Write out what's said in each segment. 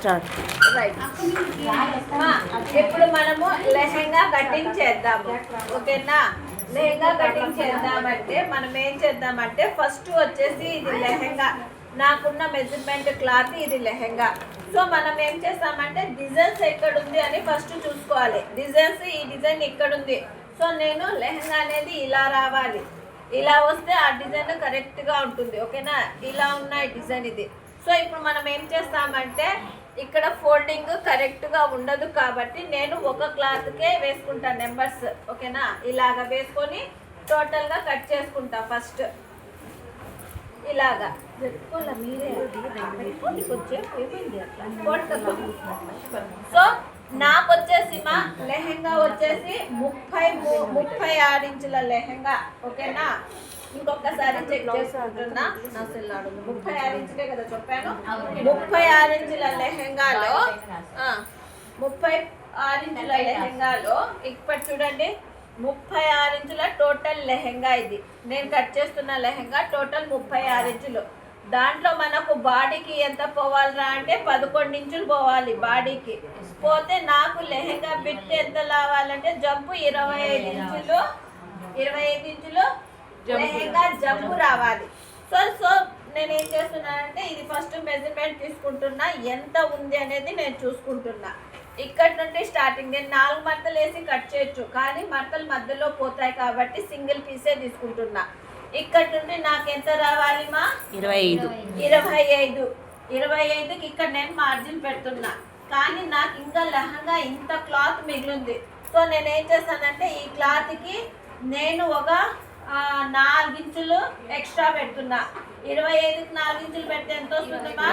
Start. Right ఇప్పుడు మనము lehenga cutting చేద్దాము. ఓకేనా? లెహంగా కటింగ్ చేద్దామంటే మనం ఏం చేద్దామంటే ఫస్ట్ వచ్చేసి ఇది లెహెంగా. నాకున్న మెజర్మెంట్ క్లాత్ ఇది లెహెంగా. సో మనం ఏం చేస్తామంటే డిజైన్స్ ఎక్కడ ఉంది అని ఫస్ట్ చూసుకోవాలి. డిజైన్స్ ఈ డిజైన్ ఇక్కడ ఉంది సో నేను లెహెంగా అనేది ఇలా రావాలి. ఇలా వస్తే ఆ డిజైన్ కరెక్ట్గా ఉంటుంది. ఓకేనా? ఇలా ఉన్నాయి డిజైన్ ఇది. సో ఇప్పుడు మనం ఏం చేస్తామంటే ఇక్కడ ఫోల్డింగ్ కరెక్ట్గా ఉండదు కాబట్టి నేను ఒక క్లాత్కే వేసుకుంటా నెంబర్స్ ఓకేనా? ఇలాగ వేసుకొని టోటల్గా కట్ చేసుకుంటా ఫస్ట్. ఇలాగా. సో నాకు వచ్చేసి మా లెహెంగా వచ్చేసి ముప్పై ముప్పై ఆరు ఇంచుల లెహెంగా ఓకేనా? ఇంకొకసారి చెక్ చేసుకుంటున్నా. నా సెల్ ఆడుంది ముప్పై ఆరు ఇంచులే కదా చెప్పాను. ముప్పై ఆరు ఇంచుల లెహెంగాలో ముప్పై ఆరు ఇంచుల లెహెంగాలో. ఇప్పుడు చూడండి ముప్పై ఆరు ఇంచుల టోటల్ లెహెంగా ఇది. నేను కట్ చేస్తున్న లెహెంగా టోటల్ ముప్పై ఆరు ఇంచులు. దాంట్లో మనకు బాడీకి ఎంత పోవాలిరా అంటే పదకొండు ఇంచులు పోవాలి బాడీకి. పోతే నాకు లెహెంగా బిట్ ఎంత రావాలంటే జంపు ఇరవై ఐదు ఇంచులు ఇరవై ఐదు ఇంచులు లెహెంగా జంపు రావాలి. సో సో నేను ఏం చేస్తున్నానంటే ఇది ఫస్ట్ మెజర్మెంట్ తీసుకుంటున్నా. ఎంత ఉంది అనేది నేను చూసుకుంటున్నా. ఇక్కడ నుండి స్టార్టింగ్ నేను నాలుగు మడతలు వేసి కట్ చేయొచ్చు కానీ మడతలు మధ్యలో పోతాయి కాబట్టి సింగిల్ పీసే తీసుకుంటున్నా. ఇక్కడ నుండి నాకు ఎంత రావాలి మా? ఇరవై ఐదు. ఇరవై ఐదు. ఇరవై ఐదుకి ఇక్కడ నేను మార్జిన్ పెడుతున్నా. కానీ నాకు ఇంకా లెహంగా ఇంత క్లాత్ మిగిలింది. సో నేను ఏం చేస్తానంటే ఈ క్లాత్కి నేను ఒక ఆ, నాలుగు ఇంచులు ఎక్స్ట్రా పెడుతున్నా. ఇరవై ఐదుకి నాలుగు ఇంచులు పెడితే ఎంత వస్తుందమ్మా?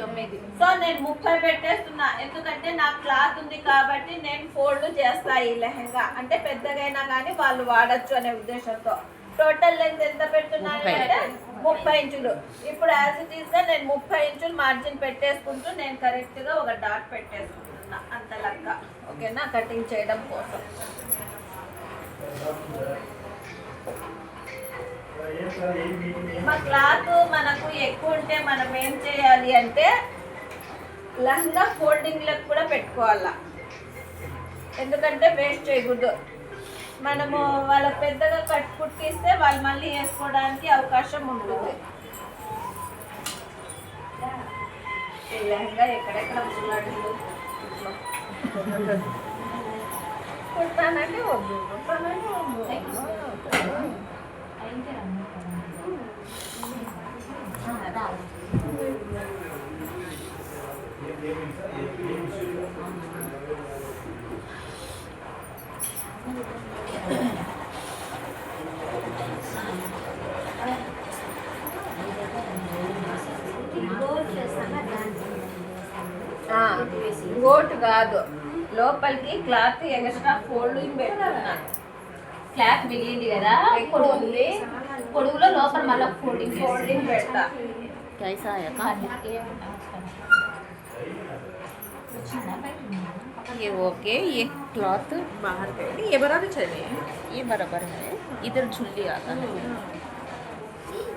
తొమ్మిది. సో నేను ముప్పై పెట్టేస్తున్నా. ఎందుకంటే నాకు క్లాత్ ఉంది కాబట్టి నేను ఫోల్డ్ చేస్తా ఈ లెహంగా. అంటే పెద్దగైనా కానీ వాళ్ళు వాడచ్చు అనే ఉద్దేశంతో. టోటల్ లెంత్ ఎంత పెడుతున్నాను. అంటే ముప్పై ఇంచులు. ఇప్పుడు యాజ్ ఇట్ ఈస్గా నేను ముప్పై ఇంచులు మార్జిన్ పెట్టేసుకుంటూ నేను కరెక్ట్గా ఒక డాట్ పెట్టేసుకుంటున్నా. అంత లెక్క ఓకేనా కటింగ్ చేయడం కోసం. మా క్లాత్ మనకు ఎక్కువ ఉంటే మనం ఏం చేయాలి అంటే లహంగా ఫోల్డింగ్లకు కూడా పెట్టుకోవాలా. ఎందుకంటే వేస్ట్ చేయకూడదు. మనము వాళ్ళ పెద్దగా కట్ కుట్టిస్తే వాళ్ళు మళ్ళీ వేసుకోవడానికి అవకాశం ఉంటుంది. లెహంగా ఎక్కడెక్కడ కుట్టానంటే వద్దు. కుట్టానంటే వద్దు. గోటు కాదు. లోపలికి క్లాత్ ఎక్స్ట్రా ఫోల్డింగ్ పెట్టుకున్నా. క్లాత్ మిగిలింది కదా ఎక్కువ ఉంది పొడుగులో లోపల మళ్ళీ ఫోల్డింగ్ ఫోల్డింగ్ పెడతా कैसा है का ये ओके ये क्लॉथ बाहर पे नहीं ये बराबर चले ये बराबर है इधर झुल्ली आता है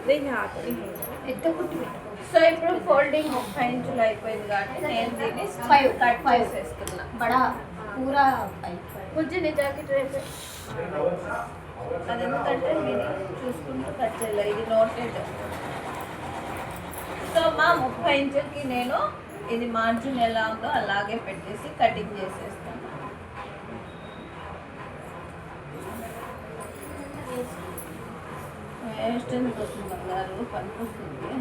नहीं आते हैं సో ఇప్పుడు ఫోల్డింగ్ ముప్పై ఇంచులు అయిపోయింది కాబట్టి నేను దీన్ని Five. Cut Five. చేసేస్తున్నా బడా పూరా కొంచెం నీ జాకెట్ రేపు అది ఎందుకంటే మీరు చూసుకుంటూ కట్ చేయాలి. ఇది నోటెడ్. సో మా ముప్పై ఇంచులకి నేను ఇది మార్జిన్ ఎలా ఉందో అలాగే పెట్టేసి కటింగ్ చేసేస్తాను. వేస్ట్ వస్తుంది బంగారు పనికొస్తుంది.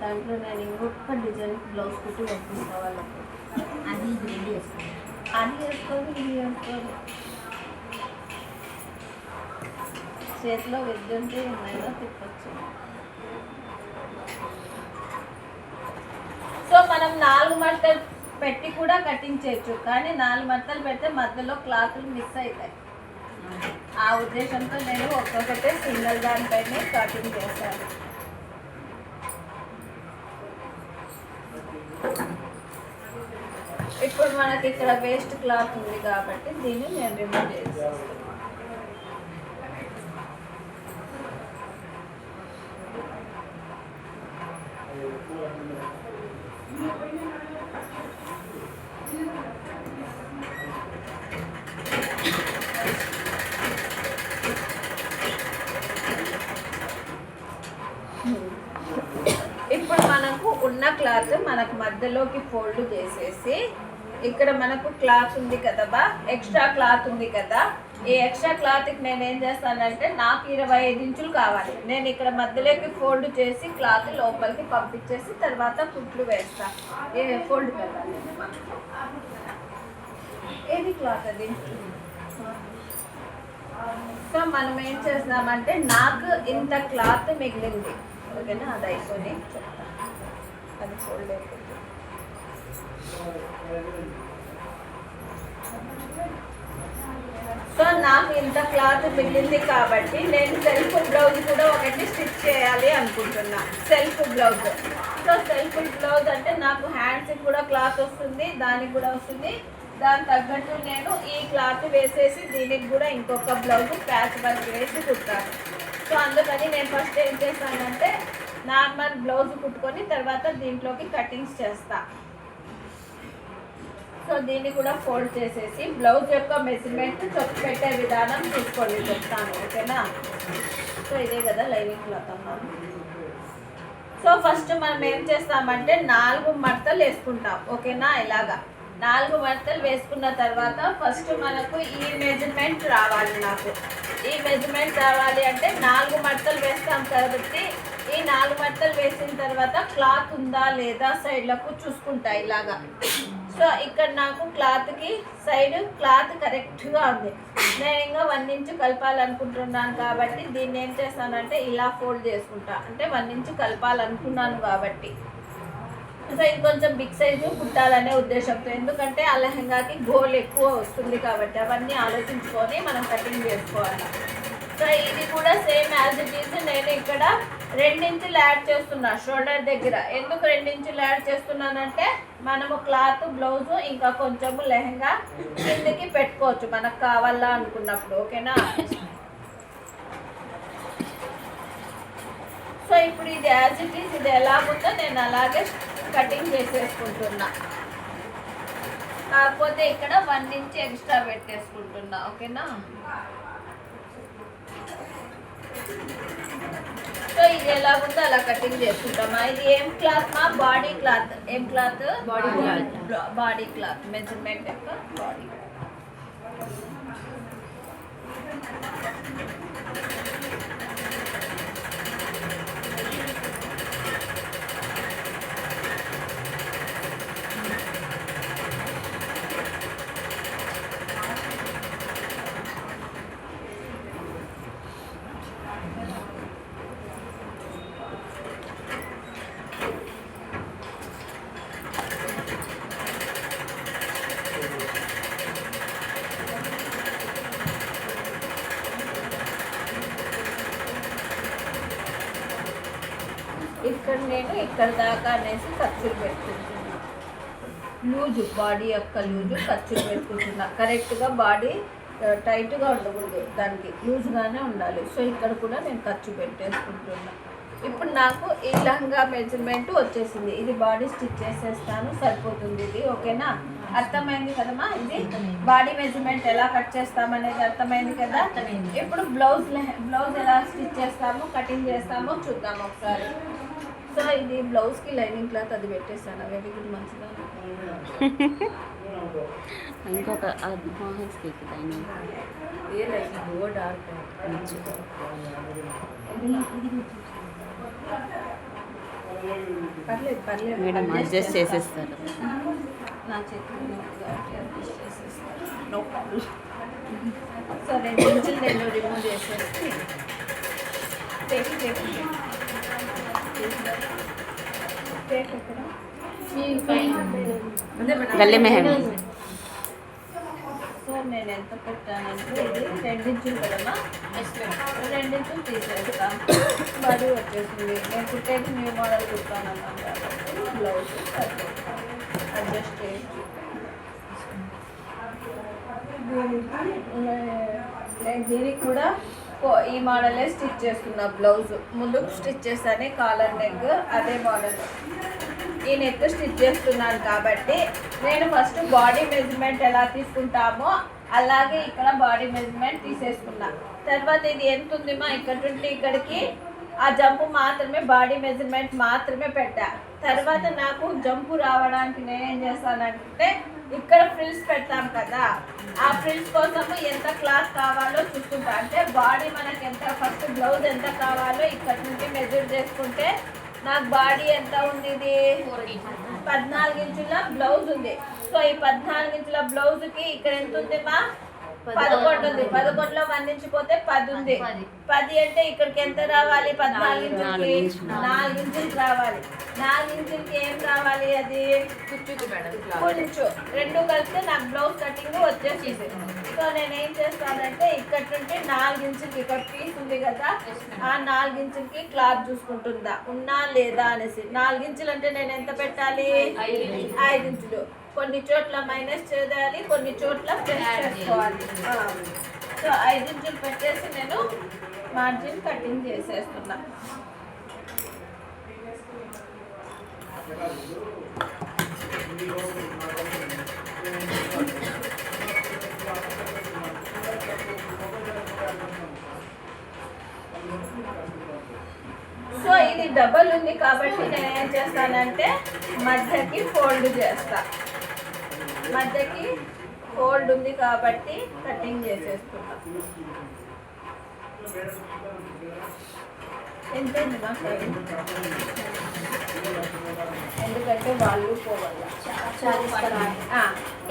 దాంట్లో నేను ఇంకొక డిజైన్ బ్లౌజ్ కుట్టి పంపిస్తా వాళ్ళకి అది అది వేసుకోవాలి ఇది వేసుకోవాలి చేతిలో విద్య ఉన్నాయో తిప్పచ్చు. సో మనం నాలుగు మడతలు పెట్టి కూడా కటింగ్ చేయొచ్చు కానీ నాలుగు మడతలు పెడితే మధ్యలో క్లాతులు మిస్ అవుతాయి. ఆ ఉద్దేశంతో నేను ఒక్కొక్కటే సింగిల్ దానిపైనే కటింగ్ చేశాను. ఇప్పుడు మనకి ఇక్కడ వేస్ట్ క్లాత్ ఉంది కాబట్టి దీన్ని నేను రిమూవ్ చేసేస్తాను. ఇప్పుడు మనకు ఉన్న క్లాత్ మనకు మధ్యలోకి ఫోల్డ్ చేసేసి ఇక్కడ మనకు క్లాత్ ఉంది కదా బా? ఎక్స్ట్రా క్లాత్ ఉంది కదా? ఈ ఎక్స్ట్రా క్లాత్కి నేను ఏం చేస్తానంటే నాకు ఇరవై ఐదు ఇంచులు కావాలి. నేను ఇక్కడ మధ్యలోకి ఫోల్డ్ చేసి క్లాత్ లోపలికి పంపించేసి తర్వాత కుట్లు వేస్తా. ఏ ఫోల్డ్ ఏది క్లాత్ అది? సో మనం ఏం చేస్తామంటే నాకు ఇంత క్లాత్ మిగిలింది. ఓకేనా? అది అయిపోయి చెప్తా. అది ఫోల్డ్ అయిపోయింది. సో నాకు ఇంత క్లాత్ మిగిలింది కాబట్టి నేను సెల్ఫ్ బ్లౌజ్ కూడా ఒకటి స్టిచ్ చేయాలి అనుకుంటున్నా. Self blouse. So self blouse అంటే నాకు హ్యాండ్స్కి కూడా క్లాత్ వస్తుంది దానికి కూడా వస్తుంది. దాని తగ్గట్టు నేను ఈ క్లాత్ వేసేసి దీనికి కూడా ఇంకొక బ్లౌజ్ ప్యాచ్ వర్క్ వేసి కుట్టాను సో అందుకని నేను ఫస్ట్ ఏం చేస్తానంటే నార్మల్ బ్లౌజ్ కుట్టుకొని తర్వాత దీంట్లోకి కటింగ్స్ చేస్తాను సో దీన్ని కూడా ఫోల్డ్ చేసేసి బ్లౌజ్ యొక్క మెజర్మెంట్ చొప్పు పెట్టే విధానం తీసుకోండి చెప్తాను ఓకేనా? సో ఇదే కదా లైనింగ్ క్లాత్ అన్నాను సో ఫస్ట్ మనం ఏం చేస్తామంటే నాలుగు మడతలు వేసుకుంటాం ఓకేనా? ఇలాగా. నాలుగు మడతలు వేసుకున్న తర్వాత ఫస్ట్ మనకు ఈ మెజర్మెంట్ రావాలి నాకు. ఈ మెజర్మెంట్ రావాలి అంటే నాలుగు మడతలు వేస్తాం కాబట్టి ఈ నాలుగు మడతలు వేసిన తర్వాత క్లాత్ ఉందా లేదా సైడ్లకు చూసుకుంటా ఇలాగా. సో ఇక్కడ నాకు క్లాత్కి సైడ్ క్లాత్ కరెక్ట్గా ఉంది. నేను ఇంకా వన్ ఇంచు కలపాలనుకుంటున్నాను కాబట్టి దీన్ని ఏం చేస్తానంటే ఇలా ఫోల్డ్ చేసుకుంటా. అంటే వన్ ఇంచు కలపాలనుకున్నాను కాబట్టి. సో ఇంకొంచెం బిగ్ సైజు కుట్టాలనే ఉద్దేశంతో. ఎందుకంటే ఆ లెహంగాకి గోల్ ఎక్కువ వస్తుంది కాబట్టి అవన్నీ ఆలోచించుకొని మనం కటింగ్ చేసుకోవాలి. సో ఇది కూడా సేమ్ యాజ్ ఇట్ ఈస్ నేను ఇక్కడ రెండించులు యాడ్ చేస్తున్నా షోల్డర్ దగ్గర. ఎందుకు రెండించులు యాడ్ చేస్తున్నానంటే మనము క్లాత్ బ్లౌజ్ ఇంకా కొంచెము లెహంగా కిందకి పెట్టుకోవచ్చు మనకు కావాలా అనుకున్నప్పుడు. ఓకేనా? సో ఇప్పుడు ఇది యాజ్ ఇట్ ఈస్ ఇది ఎలా ఉందో నేను అలాగే కటింగ్ చేసేసుకుంటున్నా. కాకపోతే ఇక్కడ వన్ ఇంచ్ ఎక్స్ట్రా పెట్టేసుకుంటున్నా. ఓకేనా? సో ఇది ఎలా ఉందో అలా కటింగ్ చేసుకుంటామా ఇది ఏం క్లాత్ మా? బాడీ క్లాత్ ఏం cloth Body cloth. Body cloth measurement యొక్క బాడీ ఇక్కడ నేను ఇక్కడ దాకా అనేసి ఖర్చులు పెట్టుకుంటున్నా లూజు బాడీ యొక్క లూజు ఖర్చులు పెట్టుకుంటున్నా కరెక్ట్గా బాడీ టైట్గా ఉండకూడదు దానికి. లూజ్గానే ఉండాలి. సో ఇక్కడ కూడా నేను ఖర్చు పెట్టేసుకుంటున్నా. ఇప్పుడు నాకు ఈ లంగా మెజర్మెంట్ వచ్చేసింది. ఇది బాడీ స్టిచ్ చేసేస్తాను సరిపోతుంది ఇది ఓకేనా? అర్థమైంది కదమ్మా? ఇది బాడీ మెజర్మెంట్ ఎలా కట్ చేస్తామనేది అర్థమైంది కదా. ఇప్పుడు బ్లౌజ్ బ్లౌజ్ ఎలా స్టిచ్ చేస్తామో కటింగ్ చేస్తామో చూద్దాం ఒకసారి. చూసా ఇది బ్లౌజ్కి లైనింగ్ క్లాత్ అది పెట్టేస్తాను వెరీ గుడ్ మంచిదా ఇంకొక మోహన్స్ కేక్ లైనింగ్. ఏ లైనింగ్ ఓ డార్క్ పర్లేదు పర్లేదు. మేడం అడ్జస్ట్ చేసేస్తారు. నా చేతులు అడ్జస్ట్ చేసేస్తారు సో నేను రిమూవ్ చేసేసి టేక్ టేక్ గల్లె మెహందీ సో నేను ఎంత పెట్టానంటే ఇది రెండించులు కదమ్మా రెండించులు తీసేస్తాం బాడీ వచ్చేసింది నేను కుట్టేది న్యూ మోడల్ కుట్టాను అన్నాను కాబట్టి బ్లౌజ్ అడ్జస్ట్ చేసి నేను దీనికి కూడా కో- ఈ మోడలే స్టిచ్ చేస్తున్నా బ్లౌజ్. ముందు స్టిచ్ చేస్తానే కాలర్ నెక్ అదే మోడల్. ఈ నెక్ స్టిచ్ చేస్తున్నాను కాబట్టి నేను ఫస్ట్ బాడీ మెజర్మెంట్ ఎలా తీసుకుంటామో అలాగే ఇక్కడ బాడీ మెజర్మెంట్ తీసేసుకున్నా. తర్వాత ఇది ఎంత ఉంది మా ఇక్కడ నుండి ఇక్కడికి ఆ జంపు మాత్రమే బాడీ మెజర్మెంట్ మాత్రమే పెట్టా. తర్వాత నాకు జంపు రావడానికి నేనేం చేస్తానంటే ఇక్కడ ఫ్రిల్స్ పెడతాం కదా ఆ ఫ్రిల్స్ కోసము ఎంత క్లాత్ కావాలో చూసుకుంటాం. అంటే బాడీ మనకి ఎంత ఫస్ట్ బ్లౌజ్ ఎంత కావాలో ఇక్కడ నుంచి మెజర్ చేసుకుంటే నాకు బాడీ ఎంత ఉంది ఇది పద్నాలుగు ఇంచుల బ్లౌజ్ ఉంది. సో ఈ పద్నాలుగు ఇంచుల బ్లౌజ్కి ఇక్కడ ఎంత ఉంది మా పదకొండు ఉంది పదకొండులో వన్ ఇంచు పోతే పది. ఉంది పది. అంటే ఇక్కడికి ఎంత రావాలి? పద్నాలుగు నాలుగు ఇంచులకి ఇంచులు. నాలుగు ఇంచులకి రావాలి. నాలుగు ఇంచులకి ఏం రావాలి అది? కొంచెం రెండు కలిస్తే నాకు బ్లౌజ్ కటింగ్ వచ్చేసింది. సో నేను ఏం చేస్తానంటే ఇక్కడ నుండి నాలుగు ఇంచులకి ఇక్కడ పీస్ ఉంది కదా ఆ నాలుగు ఇంచులకి క్లాత్ చూసుకుంటుందా? ఉన్నా లేదా అనేసి. నాలుగు ఇంచులు అంటే నేను ఎంత పెట్టాలి. ఐదు ఇంచులు కొన్ని చోట్ల మైనస్ చేయాలి కొన్ని చోట్ల ప్లస్ చేసుకోవాలి. సో ఐదు ఇంచులు పెట్టేసి నేను మార్జిన్ కటింగ్ చేసేస్తున్నా. సో ఇది డబల్ ఉంది కాబట్టి నేను ఏం చేస్తానంటే మధ్యకి ఫోల్డ్ చేస్తాను మధ్యకి ఫోల్డ్ ఉంది కాబట్టి కటింగ్ చేసేస్తున్నా. ఎందుకంటే వాళ్ళు పోవాలి.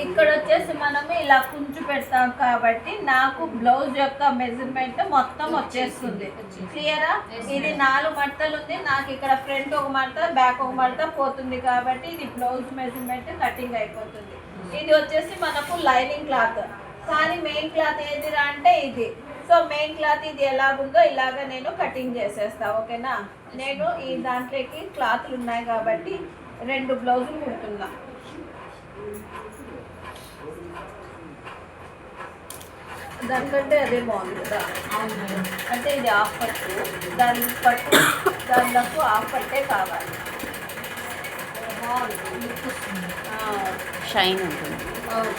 ఇక్కడ వచ్చేసి మనము ఇలా కుంచు పెడతాం కాబట్టి నాకు బ్లౌజ్ యొక్క మెజర్మెంట్ మొత్తం వచ్చేస్తుంది. క్లియరా ఇది నాలుగు మడతలు ఉంది. నాకు ఇక్కడ ఫ్రంట్ ఒక మడత బ్యాక్ ఒక మడత పోతుంది కాబట్టి ఇది బ్లౌజ్ మెజర్మెంట్ కటింగ్ అయిపోతుంది. ఇది వచ్చేసి మనకు లైనింగ్ క్లాత్. కానీ మెయిన్ క్లాత్ ఏదిరా అంటే ఇది. సో మెయిన్ క్లాత్ ఇది ఎలాగుందో ఇలాగ నేను కటింగ్ చేసేస్తా ఓకేనా? నేను ఈ దాంట్లోకి క్లాత్లు ఉన్నాయి కాబట్టి రెండు బ్లౌజులు కుడుతున్నా. దానికంటే అదే బాగుంది కదా. అంటే ఇది ఆఫ్ పట్టు. దాని పట్టు దానిలకు ఆఫ్ పట్టే కావాలి. షైన్ ఉంటుంది. ఆ,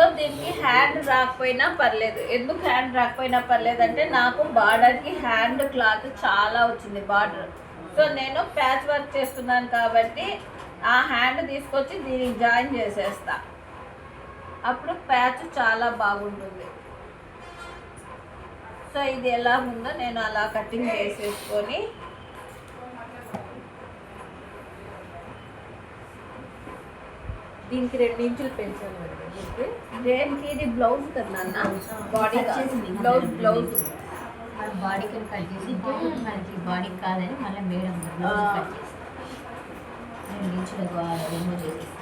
సో దీనికి హ్యాండ్ రాకపోయినా పర్లేదు. ఎందుకు హ్యాండ్ రాకపోయినా పర్లేదు అంటే నాకు బార్డర్కి హ్యాండ్ క్లాత్ చాలా వచ్చింది బార్డర్ సో నేను ప్యాచ్ వర్క్ చేస్తున్నాను కాబట్టి ఆ హ్యాండ్ తీసుకొచ్చి దీనికి జాయిన్ చేసేస్తా. అప్పుడు ప్యాచ్ చాలా బాగుంటుంది. సో ఇది ఎలా ఉందో నేను అలా కటింగ్ చేసేసుకొని దీనికి రెండు ఇంచులు పెంచాలి మేడం దీనికి. ఇది బ్లౌజ్ కదా బాడీ. బ్లౌజ్ బ్లౌజ్ కట్ చేసి మనకి బాడీకి కాదని మళ్ళీ మేడం బ్లౌజ్ కట్ చేసి రెండు ఇంచులు రిమూవ్ చేసేసి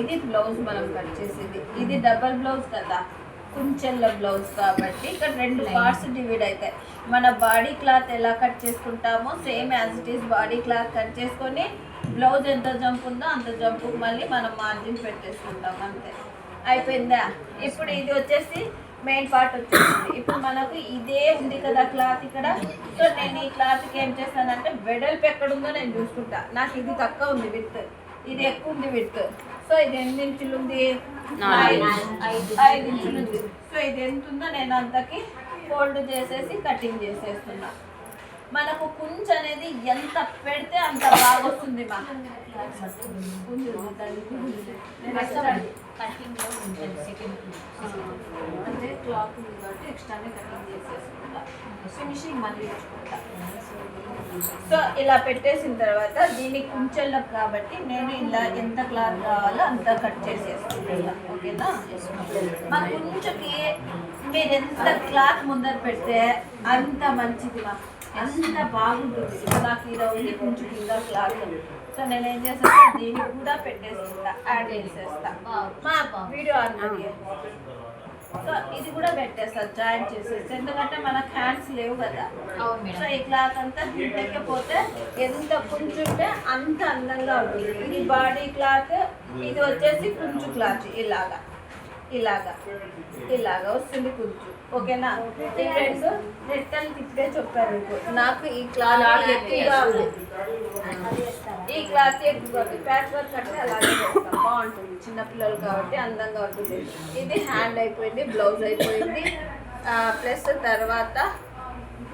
ఇది బ్లౌజ్ మనం కట్ చేసేది. ఇది డబల్ బ్లౌజ్ కదా. కుంచెల్ల బ్లౌజ్ కాబట్టి ఇక్కడ రెండు పార్ట్స్ డివైడ్ అవుతాయి. మన బాడీ క్లాత్ ఎలా కట్ చేసుకుంటామో same as it is body cloth cut చేసుకొని బ్లౌజ్ ఎంత జంప్ ఉందో అంత జంపు మళ్ళీ మనం మార్జిన్ పెట్టేసుకుంటాం అంతే. అయిపోయిందా? ఇప్పుడు ఇది వచ్చేసి మెయిన్ పార్ట్ వచ్చేసింది. ఇప్పుడు మనకు ఇదే ఉంది కదా క్లాత్ ఇక్కడ. సో నేను ఈ క్లాత్కి ఏం చేస్తానంటే వెడల్పు ఎక్కడుందో నేను చూసుకుంటా. నాకు ఇది తక్కువ ఉంది విత్ ఇది ఎక్కువ ఉంది విత్ సో ఇది ఎన్ని ఇంచులు ఉంది. ఐదు. ఇంచులు. ఉంది. సో ఇది ఎంత ఉందో నేను అంతకి ఫోల్డ్ చేసేసి కటింగ్ చేసేస్తున్నా. మనకు కుంచ్ అనేది ఎంత పెడితే అంత బాగా వస్తుంది మా. ఉంది, ఉంది, దానికి ఉంది. నేను extra- కటింగ్లో ఉంటుంది సెకండ్ అంటే క్లాత్ ఉంది కాబట్టి ఎక్స్ట్రానే కటింగ్ చేసేసుకుంటా. ఫినిషింగ్ మళ్ళీ సో ఇలా పెట్టేసిన తర్వాత దీనికి కుంచెళ్ళకు కాబట్టి నేను ఇలా ఎంత క్లాత్ కావాలో అంత కట్ చేసేసుకుంటా. ఓకేనా? మా కుంచుకి మీరు ఎంత క్లాత్ ముందర పెడితే అంత మంచిది మా. అంత బాగుంటుంది. నాకు ఇలా ఉంది కొంచెం కింద క్లాత్ సో నేను ఏం చేస్తాను దీనికి కూడా పెట్టేసుకుంటా యాడ్ చేసేస్తా. మా వీడియో అన్నది సో ఇది కూడా పెట్టేస్తా జాయిన్ చేసేసి ఎందుకంటే మనకు హ్యాండ్స్ లేవు కదా. సో ఈ క్లాత్ అంతా దీంట్లోకి పోతే ఎంత కుంచుంటే అంత అందంగా ఉంటుంది. ఇది బాడీ క్లాత్ ఇది వచ్చేసి కుంచు క్లాత్ ఇలాగా. ఇలాగా. ఇలాగా వస్తుంది కుర్చు ఓకేనా? ఈ రెండు నెట్టలు తిప్పే చెప్పారు. నాకు ఈ క్లాత్ ఎక్కువగా ఈ క్లాత్ ఎక్కువగా ప్యాచ్ వర్క్ అంటే అలాగే బాగుంటుంది. చిన్నపిల్లలు కాబట్టి అందంగా ఉంటుంది. ఇది హ్యాండ్ అయిపోయింది బ్లౌజ్ అయిపోయింది. ప్లస్ తర్వాత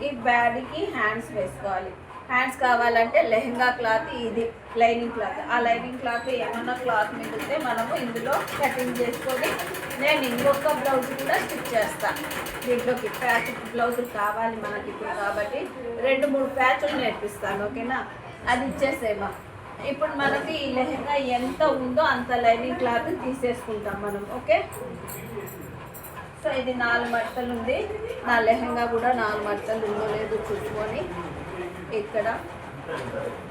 ఈ బ్యాడీకి హ్యాండ్స్ వేసుకోవాలి. హ్యాండ్స్ కావాలంటే లెహంగా క్లాత్ ఇది లైనింగ్ క్లాత్. ఆ లైనింగ్ క్లాత్ ఏమన్నా క్లాత్ మిగిలితే మనము ఇందులో కటింగ్ చేసుకొని నేను ఇంకొక బ్లౌజ్ కూడా స్టిచ్ చేస్తాను దీంట్లోకి ప్యాచ్ బ్లౌజులు కావాలి మనకి ఇప్పుడు కాబట్టి రెండు మూడు ప్యాచులు నేర్పిస్తాను ఓకేనా? అది ఇచ్చేసేమా. ఇప్పుడు మనకి ఈ లెహంగా ఎంత ఉందో అంత లైనింగ్ క్లాత్ తీసేసుకుంటాం మనం ఓకే? సో ఇది నాలుగు మడతలు ఉంది. నా లెహంగా కూడా నాలుగు మడతలు ఉందో లేదో చూసుకొని ఇక్కడ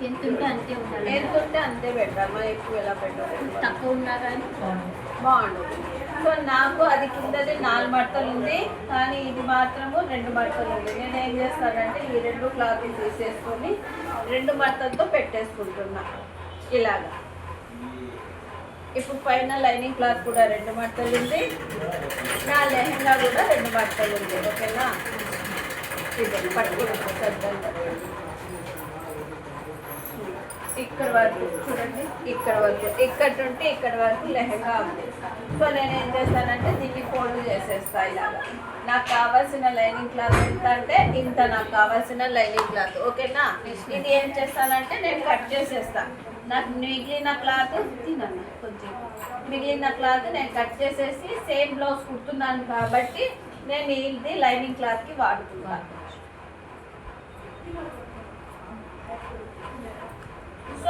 ఎంత ఉంటే అంతే ఉండాలి. ఎంత ఉంటే అంతే పెట్టామా ఎక్కువ ఎలా పెట్టాలి తక్కువ ఉన్నా కానీ బాగుండదు సో నాకు అది కిందది నాలుగు మడతలు ఉంది కానీ ఇది మాత్రము రెండు మడతలు ఉంది. నేను ఏం చేస్తానంటే ఈ రెండు క్లాత్ తీసేసుకొని రెండు మడతలతో పెట్టేసుకుంటున్నా. ఇలాగా. ఇప్పుడు పైన లైనింగ్ క్లాత్ కూడా రెండు మడతలు ఉంది. నా లెహంగా కూడా రెండు మడతలు ఉంది. ఓకేనా? ఇది పట్టుకుంటా సర్దంగా ఇక్కడ వరకు చూడండి. ఇక్కడ వరకు ఇక్కడ ఉంటే ఇక్కడ వరకు లెహంగా ఉంది. సో నేను ఏం చేస్తానంటే దీన్ని ఫోల్డ్ చేసేస్తా ఇలాగా. నాకు కావాల్సిన లైనింగ్ క్లాత్ ఎంత అంటే ఇంత నాకు కావాల్సిన లైనింగ్ క్లాత్ ఓకేనా? ఇది ఏం చేస్తానంటే నేను కట్ చేసేస్తా. నాకు మిగిలిన క్లాత్ తినను కొంచెం. మిగిలిన క్లాత్ నేను కట్ చేసేసి సేమ్ బ్లౌజ్ కుడుతున్నాను కాబట్టి నేను ఇది లైనింగ్ క్లాత్కి వాడుతున్నాను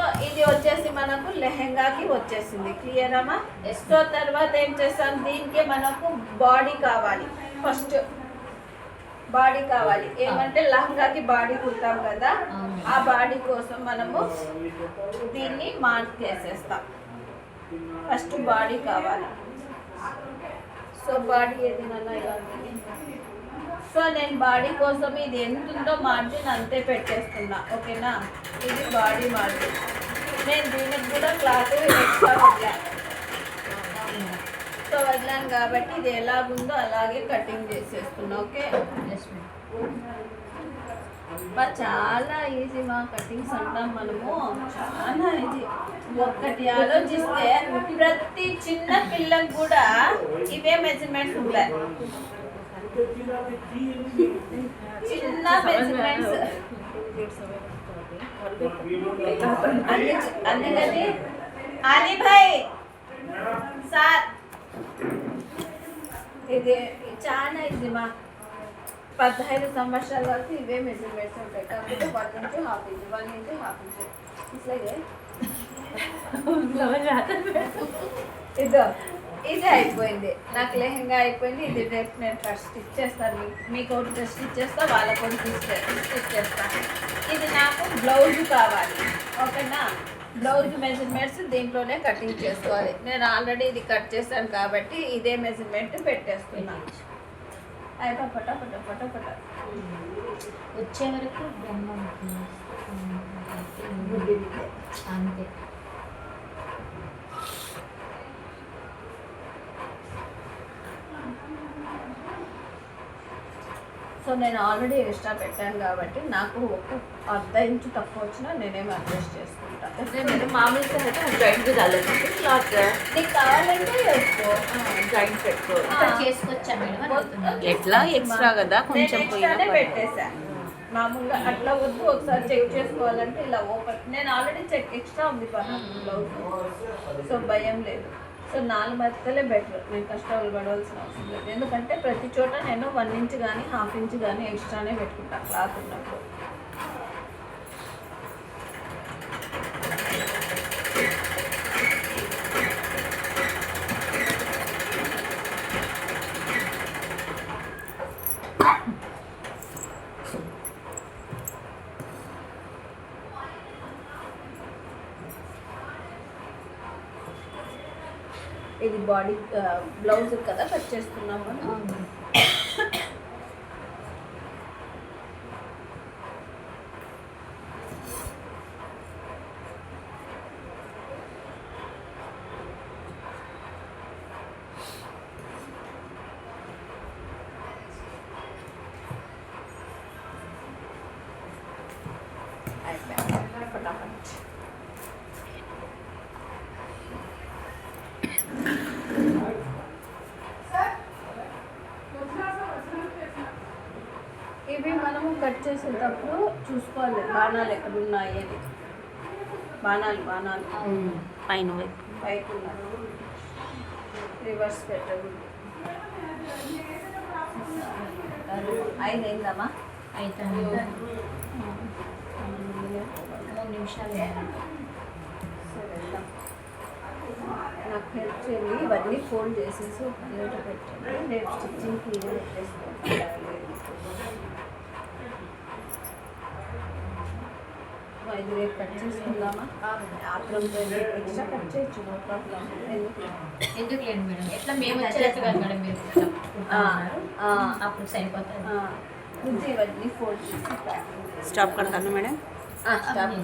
సో ఇది వచ్చేసి మనకు లెహెంగాకి వచ్చేసింది. క్లియర్ అమ్మా? సో తర్వాత ఏం చేస్తాం? దీనికి మనకు బాడీ కావాలి. ఫస్ట్ బాడీ కావాలి. ఏమంటే లహంగాకి బాడీ కుడతాం కదా? ఆ బాడీ కోసం మనము దీన్ని మార్క్ చేసేస్తాం ఫస్ట్ బాడీ కావాలి. సో బాడీ ఏది నాన్న? ఇలా ఉంది. సో నేను బాడీ కోసం ఇది ఎంత ఉందో మార్జిన్ అంతే పెట్టేస్తున్నా ఓకేనా? ఇది బాడీ మార్జిన్. నేను దీనికి కూడా క్లాత్ ఎక్స్ట్రా వదిలా. సో వదిలాను కాబట్టి ఇది ఎలాగుందో అలాగే కటింగ్ చేసేస్తున్నా ఓకే. బా చాలా ఈజీ మా కటింగ్స్ అంటాం మనము. చాలా ఈజీ ఒక్కటి ఆలోచిస్తే ప్రతి చిన్న పిల్లకు కూడా ఇవే మెజర్మెంట్స్ ఉంటాయి. చిన్న మెజర్మెంట్స్ అందుకని అలీ భాయ్ సార్ ఇది చాలా ఇది మా పదహైదు సంవత్సరాల వరకు ఇవే మెజర్మెంట్స్ ఉంటాయి కాకపోతే one inch half inch one inch half inch ఇట్లాగే ఇదో ఇది అయిపోయింది. నాకు లెహంగా అయిపోయింది. ఇది రేపు నేను ఫస్ట్ స్టిచ్ చేస్తాను. మీకు ఒకటి స్టిచ్ చేస్తా వాళ్ళకి ఒకటి స్టిచ్ చేస్తాను ఇది నాకు బ్లౌజ్ కావాలి. ఓకేనా? బ్లౌజ్ మెజర్మెంట్స్ దీంట్లోనే కటింగ్ చేసుకోవాలి. నేను ఆల్రెడీ ఇది కట్ చేశాను కాబట్టి ఇదే మెజర్మెంట్ పెట్టేస్తున్నాను అయిపో పట పట పట పట. వచ్చే వరకు బ్రహ్మ. అంతే. సో నేను ఆల్రెడీ ఎక్స్ట్రా పెట్టాను కాబట్టి నాకు ఒక అర్ధ ఇంచు తక్కువ వచ్చినా నేనేం అడ్జస్ట్ చేసుకుంటాను నేను మామూలుగా అయితే జాయింట్ కాలేదు క్లాత్ నీకు కావాలంటే జాయింట్ పెట్టుకో. మేడం అడుగుతున్నాను. ఎట్లా ఎక్స్ట్రా కదా? కొంచెం నేను పోయినా ఎక్స్ట్రానే పర్లేదు. పెట్టేశా. మామూలుగా అట్లా వద్దు ఒకసారి చెక్ చేసుకోవాలంటే ఇలా ఓపెన్ నేను ఆల్రెడీ చెక్ ఎక్స్ట్రా ఉంది బ్లౌజ్ సో భయం లేదు. సో నాలుగు మత్తలే బెటర్ నేను కష్టాలు పడవలసిన అవసరం లేదు. ఎందుకంటే ప్రతి చోట నేను వన్ ఇంచ్ కానీ హాఫ్ ఇంచ్ కానీ ఎక్స్ట్రానే పెట్టుకుంటాను క్లాత్ ఉన్నప్పుడు ఇది బాడీ బ్లౌజ్ కదా కట్ చేస్తున్నాం మనం అవును. ఫటాఫట్ ఇవి మనము కట్ చేసేటప్పుడు చూసుకోవాలి. బాణాలు ఎక్కడ ఉన్నాయి అని. బాణాలు బాణాలు. పైన ఉన్నాయి రివర్స్ పెట్టకూడదు. ఐదు అయిందమ్మా అయితే మూడు నిమిషాలు. నాకు హెల్ప్ చేయండి. ఇవన్నీ ఫోల్డ్ చేసేసి ఒక ప్లేట్ పెట్టండి. రేపు స్టిచ్చింగ్ క్లియర్ పెట్టేస్తాను ఇది రేపు కట్ చేసుకుందామా? ఆత్రంతో ఎక్స్ట్రా కట్ చేయొచ్చు నో ప్రాబ్లం ఎందుకు లేదు మేడం ఎట్లా మేము కాదు మేడం మీరు. అప్పుడు సరిపోతుంది. ఇవన్నీ ఫోల్డ్ చేసి స్టాప్ కడతాను మేడం. స్టాప్